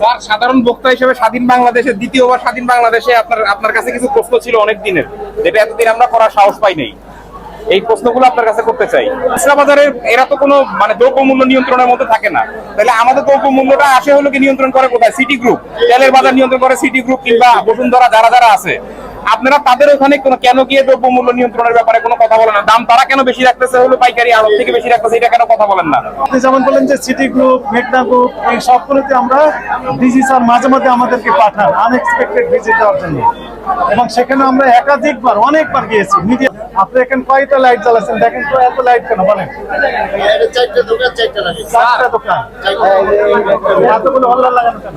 Sir, সাধারণ বক্তা হিসেবে স্বাধীন বাংলাদেশে দ্বিতীয়বার স্বাধীন বাংলাদেশে আপনার আপনার কাছে কিছু প্রশ্ন ছিল অনেক দিনের, যেটা এতদিন আমরা করার সাহস পাই নাই। এই প্রশ্নগুলো আপনার কাছে করতে চাই। খুচরা বাজারে এরা তো কোনো মানে দ্রব্যমূল্য নিয়ন্ত্রণের মধ্যে থাকে না। তাহলে আমাদের দ্রব্যমূল্যটা আসে হলো কি নিয়ন্ত্রণ করে কোথায়? সিটি গ্রুপ তেলের বাজার নিয়ন্ত্রণ করে সিটি গ্রুপ কিংবা বসুন্ধরা যারা যারা আছে। আপনারা তাদের ওখানে কোনো কেন গিয়ে দ্রব্যমূল্য নিয়ন্ত্রণের ব্যাপারে কোনো কথা বলেন না? দাম তারা কেন বেশি রাখতেছে হলো? পাইকারি আড়ত থেকে বেশি রাখতেছে, এটা কেন কথা বলেন না? আপনি যেমন বলেন যে সিটি গ্রুপ মেঘনা গ্রুপ এই সবগুলোতে আমরা ডিজি স্যার মাঝে মাঝে আমাদেরকে পাঠান আনএক্সপেক্টেড ভিজিট দেওয়ার জন্য। এবং সেখানে আমরা একাধিকবার অনেকবার গিয়েছি। মিডিয়া আপনি এখানে কয়টা লাইট জ্বালাচ্ছেন দেখেন তো এত লাইট কেন? বলেন। চারটে দোকান চারটা দোকান। এতগুলো হল্লা লাগানো কেন?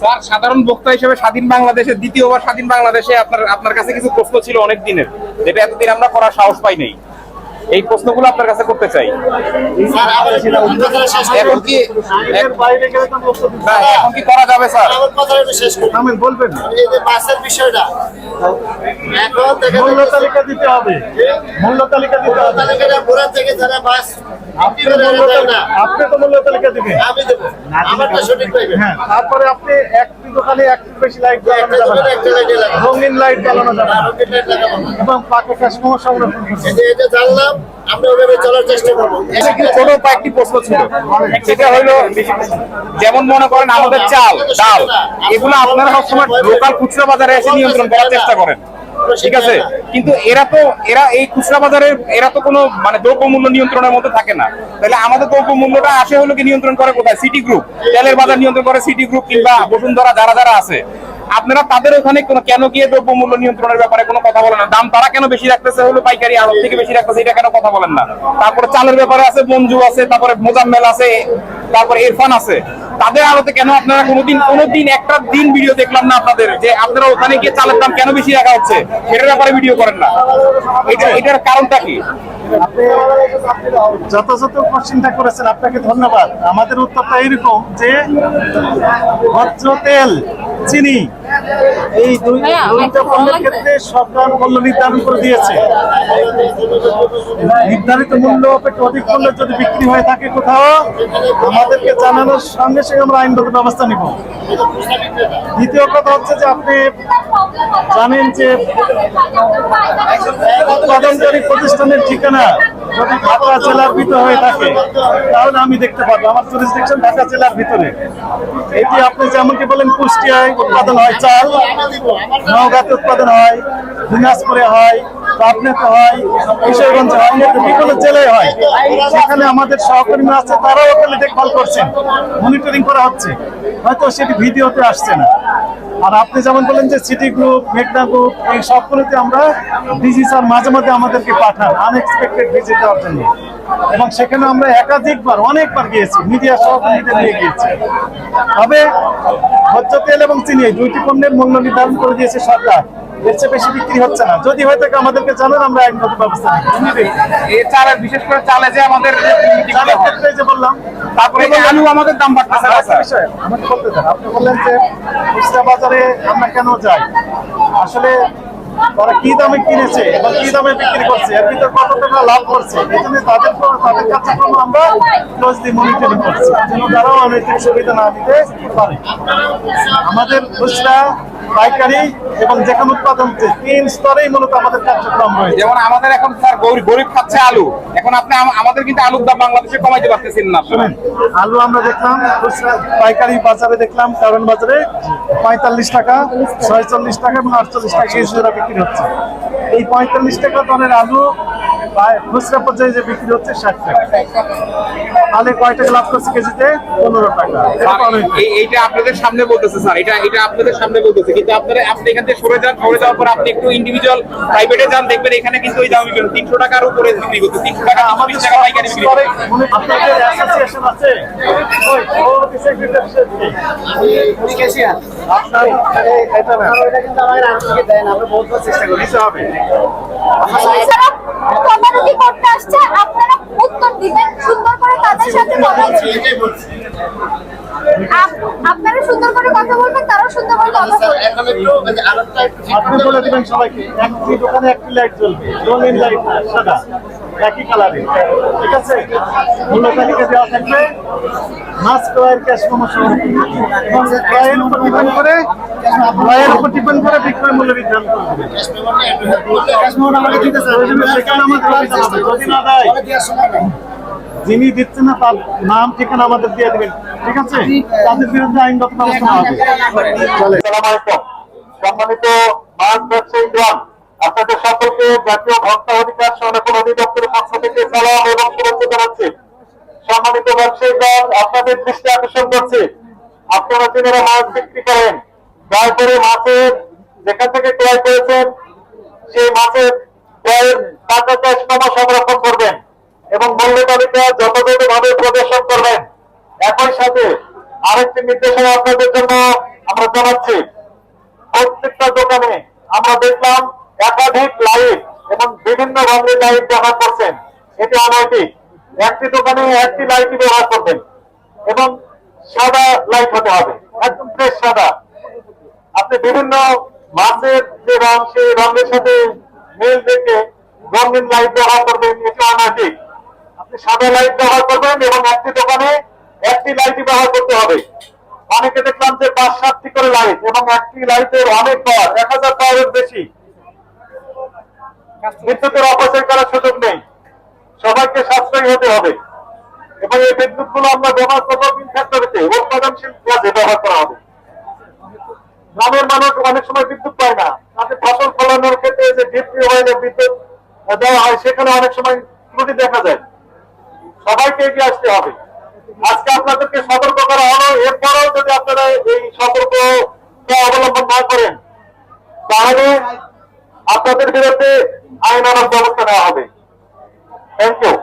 স্যার সাধারণ বক্তা হিসেবে স্বাধীন বাংলাদেশে দ্বিতীয়বার স্বাধীন বাংলাদেশে আপনার আপনার কাছে কিছু প্রশ্ন ছিল অনেক দিনের যেটা এতদিন আমরা করার সাহস পাই নাই। এই প্রশ্নগুলো আপনার কাছে করতে চাই। এখন কি এর বাইরে গেলে তো বক্তব্য দিতে না, হবে। এখন কি করা যাবে স্যার? আমার কথাটা শেষ করুন আমিন বলবেন এই যে বাসের বিষয়টা। এখন মূল্য তালিকা দিতে হবে। মূল্য তালিকা দিতে হবে। তালিকাটা থেকে যারা বাস আপনি তো মূল্য তালিকা দিবেন। আমি দেবো। আমারটা সঠিক পাইবে হ্যাঁ তারপরে আপনি একটি দোকানে একটু বেশি লাইট জ্বালানো একটা যাবে না। রঙিন লাইট জ্বালানো যাবে না। এবং পাকে সংরক্ষণ যে এটা জানলাম আমরা চলার চেষ্টা করব ছোট কয়েকটি প্রশ্ন ছিল? সেটা হলো যেমন মনে করেন আমাদের চাল ডাল এগুলো আপনারা সবসময় লোকাল খুচরা বাজারে এসে নিয়ন্ত্রণ করার চেষ্টা করেন। ঠিক আছে, কিন্তু এরা তো, এরা এই খুচরা বাজারে এরা তো কোনো মানে দ্রব্যমূল্য নিয়ন্ত্রণের মধ্যে থাকে না। তাহলে আমাদের দ্রব্যমূল্যটা আসে হলো কি নিয়ন্ত্রণ করে কোথায়? সিটি গ্রুপ তেলের বাজার নিয়ন্ত্রণ করে সিটি গ্রুপ কিংবা বসুন্ধরা যারা যারা আছে। আপনারা তাদের ওখানে কোনো, কেন গিয়ে দ্রব্যমূল্য নিয়ন্ত্রণের ব্যাপারে কোনো কথা বলেন না? দাম তারা কেন বেশি রাখতেছে? হলো পাইকারি আড়ত থেকে বেশি রাখতেছে, এটা কেন কথা বলেন না? তারপরে চালের ব্যাপারে আছে, মঞ্জু আছে, তারপরে মোজাম্মেল আছে তারপরে ইরফান আছে। তাদের আলোতে কেন আপনারা কোনোদিন কোনোদিন একটা দিন ভিডিও দেখলাম না আপনাদের? যে আপনারা ওখানে গিয়ে চালের দাম কেন বেশি রাখা হচ্ছে? সেটার ব্যাপারে ভিডিও করেন না। এটা এটার কারণটা কি? যথাযথ কোশ্চিনটা করেছেন, আপনাকে ধন্যবাদ। আমাদের উত্তরটা এরকম যে, ভদ্র তেল চিনি। এই দুইটা পণ্যের ক্ষেত্রে সরকার মূল্য নির্ধারণ করে দিয়েছে। নির্ধারিত মূল্য অপেক্ষা অধিক মূল্য যদি বিক্রি হয়ে থাকে কোথাও আমাদেরকে জানানোর সঙ্গে সঙ্গে আমরা আইনগত ব্যবস্থা নিব। দ্বিতীয় কথা হচ্ছে যে আপনি জানেন যে উৎপাদনকারী প্রতিষ্ঠানের ঠিকানা যদি ঢাকা জেলার ভিতরে হয়ে থাকে, তাহলে আমি দেখতে পারব। আমার জুরিসডিকশন ঢাকা জেলার ভিতরে। এটি আপনি যেমনকি বলেন, কুষ্টিয়ায় উৎপাদন হয় চাল, নওগাঁতে উৎপাদন হয়, দিনাজপুরে হয় পাবনাতে হয়, কিশোরগঞ্জে হয় বিভিন্ন জেলায় হয়। সেখানে আমাদের সহকর্মীরা আছে, তারাও ওখানে দেখভাল করছেন। মনিটরিং করা হচ্ছে। হয়তো সেটি ভিডিওতে আসছে না। আর আপনি যেমন বলেন যে সিটি গ্রুপ মেঘনা গ্রুপ এই সবগুলোতে আমরা ডিজি স্যার মাঝে মাঝে আমাদেরকে পাঠান আনএক্সপেক্টেড ভিজিট দেওয়ার জন্য। এবং সেখানে আমরা একাধিকবার, অনেকবার গিয়েছি মিডিয়া সহকর্মীদের নিয়ে গিয়েছি। তবে ভোজ্য তেল এবং চিনি দুইটি পণ্যের মূল্য নির্ধারণ করে দিয়েছে সরকার। এর চেয়ে বেশি বিক্রি হচ্ছে না। যদি হয়ে থাকে আমাদেরকে জানান আমরা আইনগত ব্যবস্থা এই চালের বিশেষ করে চালে যে আমাদের চালের ক্ষেত্রে যে বললাম তারপরে আলু আমাদের দাম বাড়তেছে আমাকে বলতে দেন। আপনি বললেন যে খুচরা বাজারে আমরা কেন যাই? আসলে তারা কি দামে কিনেছে এবং কি দামে বিক্রি করছে? এর ভিতরে কত টাকা লাভ করছে? এই জন্য তাদের উপর- তাদের কার্যক্রম আমরা ক্লোজলি মনিটরিং করছি। যেন তারাও অনৈতিক সুবিধা না পারে। আমাদের খুচরা পাইকারি এবং যেখানে উৎপাদন তিন স্তরেই মূলত আমাদের কার্যক্রম রয়েছে। যেমন আমাদের এখন স্যার গরিব গরিব খাচ্ছে আলু। এখন আপনি আমাদের কিন্তু আলুর দাম বাংলাদেশে কমাইতে পারতেছেন না শুনেন আলু আমরা দেখলাম পাইকারি বাজারে দেখলাম কারণ বাজারে পঁয়তাল্লিশ টাকা ছয়চল্লিশ টাকা এবং আটচল্লিশ টাকা কেজি বিক্রি হচ্ছে। এই পঁয়তাল্লিশ টাকা দরের আলু খুচরা পর্যায়ে যে বিক্রি হচ্ছে ষাট টাকা। তাহলে কয় টাকা লাভ করছে কেজিতে? পনেরো টাকা। এটা এইটা আপনাদের সামনে বলতেছে স্যার। এটা এটা আপনাদের সামনে বলতেছে। কিন্তু আপনারা আপনি এখান থেকে সরে যান সরে যাওয়ার পর আপনি একটু ইন্ডিভিজুয়াল প্রাইভেটে যান দেখবেন এখানে কিন্তু ওই দাম বিক্রি তিনশো টাকার উপরে বিক্রি করতে তিনশো টাকা আমাদের টাকা পাইকারি বিক্রি। মনে- আপনাদের অ্যাসোসিয়েশন আছে? ওই, সভাপতি secretary সে কে? আপনার এই- এটা না। নিতে হবে। যারা তদারকি করতে আসছে আপনারা উত্তর দিবেন সুন্দর করে তাদের সাথে কথা বলবেন। বলছি। আপ- আপনারা সুন্দর করে কথা বলবেন তারাও সুন্দর করে কথা বলবেন। এখন একটু ওই আরেকটা একটু ঠিক আপনি বলে দিবেন সবাইকে একটি দোকানে একটি লাইট জ্বলবে রঙিন লাইট সাদা। একই কালারে ঠিক আছে? মূল্য তালিকা দেওয়া থাকবে। মাছ ক্রয়ের ক্যাশ মেমো সহ এবং ক্রয়ের উপর ডিপেন্ড করে ক্রয়ের উপর ডিপেন্ড করে বিক্রয় মূল্য নির্ধারণ করবে সেখানে আমাদের অভিযান হবে। যদি না দেয় যিনি দিচ্ছেন না তার নাম ঠিকানা আমাদের দিয়ে দিবেন। ঠিক আছে? তাদের বিরুদ্ধে আইনগত ব্যবস্থা হবে। চলে। আসসালামু আলাইকুম। সম্মানিত মাছ ব্যবসায়ী গ্রাম আপনাদের সকলকে জাতীয় ভোক্তা অধিকার সংরক্ষণ অধিদপ্তরের পক্ষ থেকে সালাম এবং শুভেচ্ছা জানাচ্ছি। সম্মানিত ব্যবসায়ী গ্রাম আপনাদের দৃষ্টি আকর্ষণ করছি। আপনারা যারা মাছ বিক্রি করেন। দয়া করে মাছের যেখান থেকে ক্রয় করেছেন, সেই মাছের ক্রয়ের টাকা ক্যাশ নামা সংরক্ষণ করবেন এবং মূল্য তালিকা যথাযথভাবে প্রদর্শন করবেন। একই সাথে আরেকটি নির্দেশনা আপনাদের জন্য আমরা জানাচ্ছি। প্রত্যেকটা দোকানে আমরা দেখলাম একাধিক লাইট এবং বিভিন্ন রঙের লাইট ব্যবহার করছেন। এটি অনৈতিক। একটি দোকানে একটি লাইটই ব্যবহার করবেন এবং সাদা লাইট হতে হবে। একদম ফ্রেশ সাদা। আপনি বিভিন্ন মাছের যে রং, সেই রঙের সাথে মিল দেখে রঙিন লাইট ব্যবহার করবেন, এটি অনৈতিক। আপনি সাদা লাইট ব্যবহার করবেন এবং একটি দোকানে একটি লাইটই ব্যবহার করতে হবে। অনেকে দেখলাম যে পাঁচ সাতটি করে লাইট এবং একটি লাইটের অনেক পাওয়ার, এক হাজার পাওয়ারের বেশি। বিদ্যুতের অপচয় করার সুযোগ নেই। সবাইকে সাশ্রয়ী হতে হবে। এবং এই বিদ্যুৎ গুলো আমরা ব্যবহার করব, তিন ফ্যাক্টরিতে উৎপাদনশীল কাজে ব্যবহার করা হবে। গ্রামের মানুষ অনেক সময় বিদ্যুৎ পায় না। তাদের ফসল ফলানোর ক্ষেত্রে যে ডিপি ওয়েলে বিদ্যুৎ দেওয়া হয়, সেখানে অনেক সময় ত্রুটি দেখা যায়। সবাইকে এগিয়ে আসতে হবে। আজকে আপনাদেরকে সতর্ক করা হলো। এরপরেও যদি আপনারা এই সতর্ক অবলম্বন না করেন, তাহলে আপনাদের বিরুদ্ধে আনার ব্যবস্থা নেওয়া হবে। Thank you